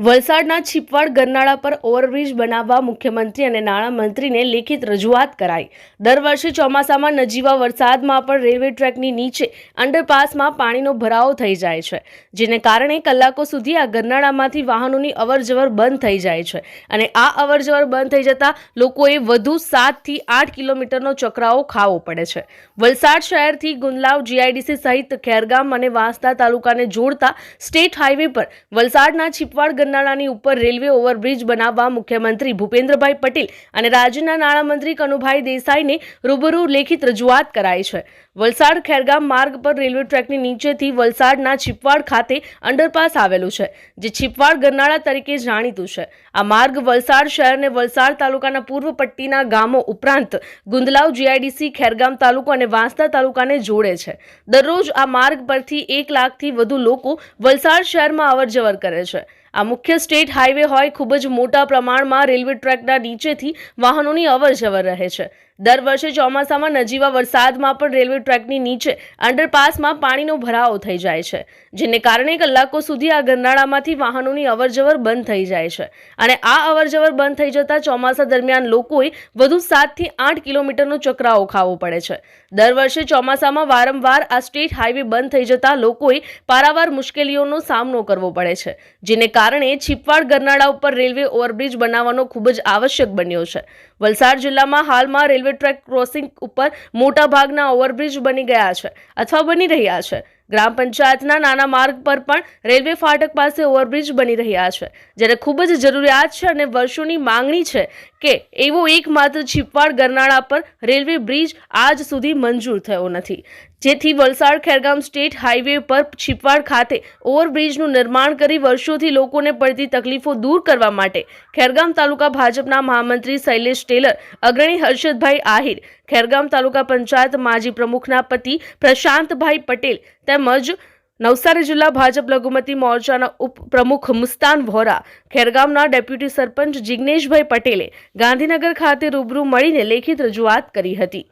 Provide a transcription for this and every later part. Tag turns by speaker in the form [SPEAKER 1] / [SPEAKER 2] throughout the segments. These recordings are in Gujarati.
[SPEAKER 1] વલસાડના છીપવાડ ગરનાળા પર ઓવરબ્રિજ બનાવવા મુખ્યમંત્રી અને નાણામંત્રીને લેખિત રજૂઆત કરાઈ. દર વર્ષે ચોમાસામાં નજીવા વરસાદમાં પણ રેલવે ટ્રેકની નીચે અંડરપાસમાં પાણીનો ભરાવો થઈ જાય છે, જેને કારણે કલાકો સુધી આ ગરનાળામાંથી વાહનોની અવરજવર બંધ થઈ જાય છે અને આ અવરજવર બંધ થઈ જતાં લોકોએ વધુ સાતથી આઠ કિલોમીટરનો ચકરાવો ખાવો પડે છે. વલસાડ શહેરથી ગુંદલાવ જીઆઈડીસી સહિત ખેરગામ અને વાંસદા તાલુકાને જોડતા સ્ટેટ હાઈવે પર વલસાડના છીપવાડ ગરનાળાની ઉપર રેલવે ઓવરબ્રિજ બનાવવા મુખ્યમંત્રી ભૂપેન્દ્રભાઈ પટેલ અને રાજ્યના નાણામંત્રી કનુભાઈ દેસાઈને રૂબરૂ લેખિત રજૂઆત કરાઈ છે. વલસાડ ખેરગામ માર્ગ પર રેલવે ટ્રેકની નીચેથી વલસાડના છીપવાડ ખાતે અંડરપાસ આવેલું છે, જે છીપવાડ ગરનાળા તરીકે જાણીતું છે. આ માર્ગ વલસાડ શહેર અને વલસાડ તાલુકાના પૂર્વ પટ્ટીના ગામો ઉપરાંત ગુંદલાવ જીઆઈડીસી, ખેરગામ તાલુકો અને વાંસદા તાલુકાને જોડે છે. દરરોજ આ માર્ગ પરથી એક લાખથી વધુ લોકો વલસાડ શહેરમાં અવરજવર કરે છે. આ મુખ્ય સ્ટેટ હાઈવે હોય ખૂબ જ મોટા પ્રમાણમાં રેલવે ટ્રેકના નીચેથી વાહનોની અવરજવર રહે છે. દર વર્ષે ચોમાસામાં નજીવા વરસાદમાં પણ રેલવે ટ્રેકની નીચે અંડરપાસમાં પાણીનો ભરાવો થઈ જાય છે, જેને કારણે કલાકો સુધી આ ગરનાળામાંથી વાહનોની અવરજવર બંધ થઈ જાય છે. અને આ અવરજવર બંધ થઈ જતાં ચોમાસા દરમિયાન લોકોએ વધુ સાતથી આઠ કિલોમીટરનો ચક્રાવો ખાવો પડે છે. દર વર્ષે ચોમાસામાં વારંવાર આ સ્ટેટ હાઈવે બંધ થઈ જતાં લોકોએ પારાવાર મુશ્કેલીઓનો સામનો કરવો પડે છે, જેને કારણે છીપવાડ ગરનાળા ઉપર રેલવે ઓવરબ્રિજ બનાવવાનો ખૂબ જ આવશ્યક બન્યો છે. વલસાડ જિલ્લામાં હાલમાં રેલવે ટ્રેક ક્રોસિંગ ઉપર મોટા ભાગના ઓવરબ્રિજ બની ગયા છે અથવા બની રહ્યા છે. ગ્રામ પંચાયતના નાના માર્ગ પર પણ રેલવે ફાટક પાસે ઓવરબ્રિજ બની રહ્યા છે. જ્યારે ખૂબ જ જરૂરિયાત છે અને વર્ષોની માંગણી છે કે એવો એકમાત્ર છીપવાડ ગરનાળા પર રેલવે બ્રિજ આજ સુધી મંજૂર થયો નથી. જેથી વલસાડ ખેરગામ સ્ટેટ હાઈવે પર છીપવાડ ખાતે ઓવરબ્રિજનું નિર્માણ કરી વર્ષોથી લોકોને પડતી તકલીફો દૂર કરવા માટે ખેરગામ તાલુકા ભાજપના મહામંત્રી શૈલેષ ટેલર, અગ્રણી હર્ષદભાઈ આહિર, ખેરગામ તાલુકા પંચાયત માજી પ્રમુખના પતિ પ્રશાંતભાઈ પટેલ તેમજ નવસારી જિલ્લા ભાજપ લઘુમતી મોરચાના ઉપપ્રમુખ મુસ્તાન વોરા, ખેરગામના ડેપ્યુટી સરપંચ જિગ્નેશભાઈ પટેલે ગાંધીનગર ખાતે રૂબરૂ મળીને લેખિત રજૂઆત કરી હતી.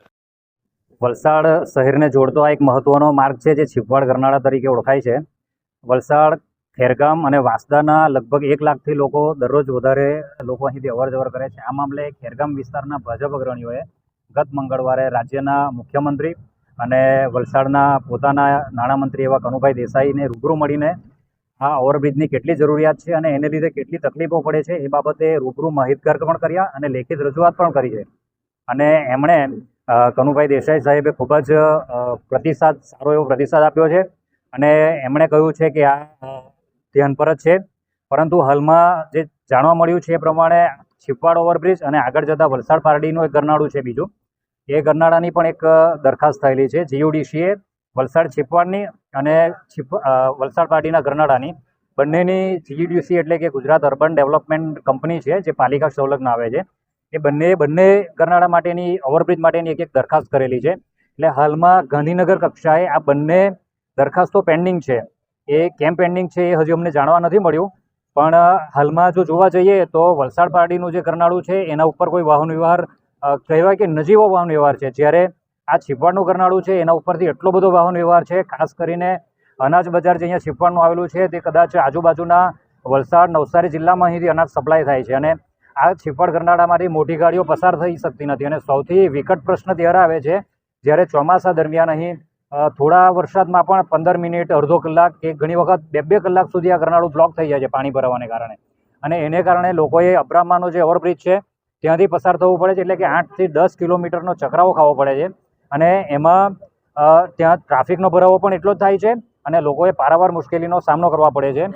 [SPEAKER 2] વલસાડ શહેરને જોડતો આ એક મહત્વનો માર્ગ છે જે છીપવાડ ગરનાળા તરીકે ઓળખાય છે. વલસાડ, ખેરગામ અને વાંસદાના લગભગ એક લાખથી લોકો દરરોજ વધારે લોકો અહીંથી અવર જવર કરે છે. આ મામલે ખેરગામ વિસ્તારના ભાજપ અગ્રણીઓએ ગત મંગળવારે રાજ્યના મુખ્યમંત્રી અને વલસાડના પોતાના નાણામંત્રી એવા કનુભાઈ દેસાઈને રૂબરૂ મળીને આ ઓવરબ્રિજની કેટલી જરૂરિયાત છે અને એને લીધે કેટલી તકલીફો પડે છે એ બાબતે રૂબરૂ માહિતગાર પણ કર્યા અને લેખિત રજૂઆત પણ કરી છે. અને એમણે કનુભાઈ દેસાઈ સાહેબે ખૂબ જ પ્રતિસાદ, સારો એવો પ્રતિસાદ આપ્યો છે. અને એમણે કહ્યું છે કે આ ધ્યાન પર જ છે. પરંતુ હાલમાં જે જાણવા મળ્યું છે એ પ્રમાણે છીપવાડ ઓવરબ્રિજ અને આગળ જતાં વલસાડ પારડીનું એક ગરનાળું છે બીજું. એ ગરનાળાની પણ એક દરખાસ્ત થયેલી છે. જીયુડીસીએ વલસાડ છીપવાડની અને છીપ વલસાડ પારડીના ગરનાળાની. બંનેની જીયુડીસી એટલે કે ગુજરાત અર્બન ડેવલપમેન્ટ કંપની છે, જે પાલિકા સંલગ્ન આવે છે. એ બંને બંને ગરનાળા માટેની, ઓવરબ્રિજ માટેની એક એક દરખાસ્ત કરેલી છે. એટલે હાલમાં ગાંધીનગર કક્ષાએ આ બંને દરખાસ્તો પેન્ડિંગ છે. એ કેમ પેન્ડિંગ છે એ હજી અમને જાણવા નથી મળ્યું. પણ હાલમાં જો જોવા જઈએ તો વલસાડ પાર્ટીનું જે ગરનાળું છે, એના ઉપર કોઈ વાહન વ્યવહાર કહેવાય કે નજીવો વાહન વ્યવહાર છે. જ્યારે આ છીપવાડનું ગરનાળું છે, એના ઉપરથી એટલો બધો વાહન વ્યવહાર છે, ખાસ કરીને અનાજ બજાર જે અહીંયા છીપવાડનું આવેલું છે, તે કદાચ આજુબાજુના વલસાડ નવસારી જિલ્લામાં અહીંથી અનાજ સપ્લાય થાય છે. અને આ છીપવાડ ગરનાળામાંથી મોટી ગાડીઓ પસાર થઈ શકતી નથી. અને સૌથી વિકટ પ્રશ્ન ત્યારે આવે છે, જ્યારે ચોમાસા દરમિયાન અહીં થોડા વરસાદમાં પણ પંદર મિનિટ, અડધો કલાક કે ઘણી વખત બે બે કલાક સુધી આ ગરનાળું બ્લોક થઈ જાય છે પાણી ભરાવાને કારણે. અને એને કારણે લોકોએ અબ્રામાનો જે ઓવરબ્રિજ છે, ત્યાંથી પસાર થવું પડે છે, એટલે કે આઠથી દસ કિલોમીટરનો ચકરાવો ખાવો પડે છે. અને એમાં ત્યાં ટ્રાફિકનો ભરાવો પણ એટલો જ થાય છે અને લોકોએ પારાવાર મુશ્કેલીનો સામનો કરવા પડે છે.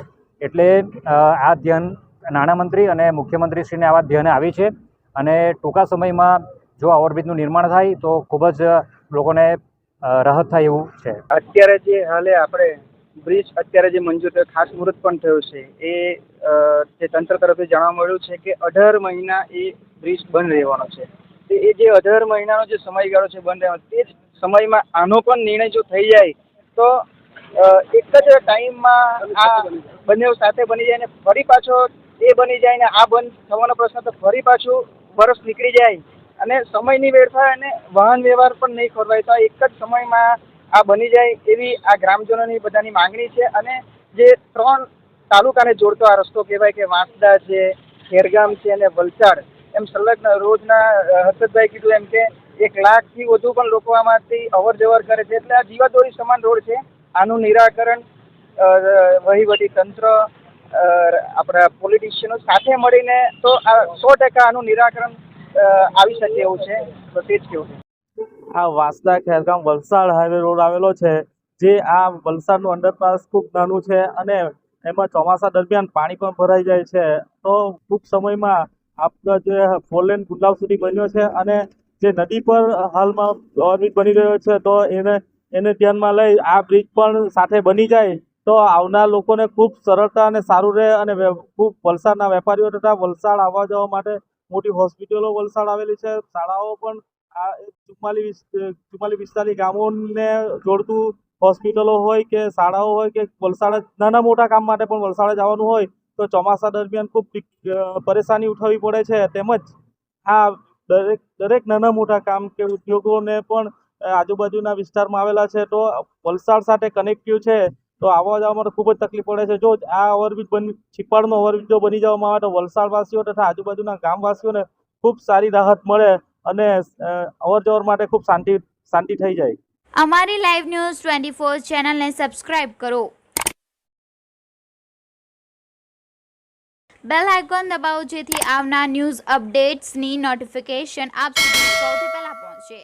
[SPEAKER 2] એટલે આ ધ્યાન નાણામંત્રી અને મુખ્યમંત્રીશ્રીને આ વાત ધ્યાને આવી છે. અને ટૂંકા સમયમાં જો ઓવરબ્રિજનું નિર્માણ થાય, તો ખૂબ જ લોકોને રાહત થાય એવું છે.
[SPEAKER 3] અત્યારે જે હાલે આપણે બ્રિજ, અત્યારે જે મંજૂર થયો, ખાસ મુહૂર્ત પણ થયું છે. એ જે તંત્ર તરફથી જાણવા મળ્યું છે કે અઢાર મહિના એ બ્રિજ બંધ રહેવાનો છે. એ જે અઢાર મહિનાનો જે સમયગાળો છે બંધ રહેવાનો, તે જ સમયમાં આનો પણ નિર્ણય જો થઈ જાય, તો એક જ ટાઈમમાં આ બંને સાથે બની જાય ને ફરી પાછો એ બની જાય ને આ બંધ થવાનો પ્રશ્ન તો ફરી પાછું વર્ષ નીકળી જાય અને સમયની વેડફાય અને વાહન વ્યવહાર પણ નહીં ખોરવાય. તો એક જ સમયમાં આ બની જાય એવી આ ગ્રામજનોની બધાની માંગણી છે અને જે ત્રણ તાલુકાને જોડતો આ રસ્તો કહેવાય કે વાંસદા છે, ખેરગામ છે અને વલસાડ. એમ સંલગ્ન રોજના હર્ષદભાઈ કીધું એમ કે એક લાખથી વધુ પણ લોકો આમાંથી અવર જવર કરે છે. એટલે આ જીવાદોરી સમાન રોડ છે. આનું નિરાકરણ વહીવટી તંત્ર આપણા પોલિટિશિયનો સાથે મળીને તો આ સો ટકા આનું નિરાકરણ આવી શકે એવું છે. તો તે જ કેવું
[SPEAKER 4] આ વાંસદા ખેરગામ વલસાડ હાઈવે રોડ આવેલો છે, જે આ વલસાડનું અંડરપાસ ખૂબ નાનું છે અને એમાં ચોમાસા દરમિયાન પાણી પણ ભરાઈ જાય છે. તો ટૂંક સમયમાં આપણો જે ફોરલેન ગુલાબ સુધી બન્યો છે અને જે નદી પર હાલમાં ઓર્બિટ બની રહ્યો છે, તો એને એને ધ્યાનમાં લઈ આ બ્રિજ પણ સાથે બની જાય. તો આવનાર લોકોને ખૂબ સરળતા અને સારું રહે અને ખૂબ વલસાડના વેપારીઓ તથા વલસાડ આવવા જવા માટે મોટી હોસ્પિટલો વલસાડ આવેલી છે. શાળાઓ પણ આ ચુમ્માલીસ ચુમ્માલીસ પિસ્તાલીસ ગામોને જોડતું હોસ્પિટલો હોય કે શાળાઓ હોય કે વલસાડ નાના મોટા કામ માટે પણ વલસાડ જવાનું હોય તો ચોમાસા દરમિયાન ખૂબ પરેશાની ઉઠાવવી પડે છે. તેમજ આ દરેક દરેક નાના મોટા કામ કે ઉદ્યોગોને પણ આજુબાજુના વિસ્તારમાં આવેલા છે તો વલસાડ સાથે કનેક્ટિવ છે. તો આવવા જવા માટે ખૂબ જ તકલીફ પડે છે. જો આ ઓવરબ્રિજ બની છીપાડનો ઓવરબ્રિજ જો બની જવામાં આવે તો વલસાડવાસીઓ તથા આજુબાજુના ગામવાસીઓને ખૂબ સારી રાહત મળે અને અવર માટે ખૂબ શાંતિ શાંતિ થઈ જાય.
[SPEAKER 5] અમારી લાઈવ ન્યૂઝ ટ્વેન્ટી ફોર ચેનલને સબસ્ક્રાઇબ કરો. બેલ આઇકોન દબાવો જેથી આવનાર ન્યૂઝ અપડેટ્સની નોટિફિકેશન આપ સુધી સૌથી પહેલા પહોંચે.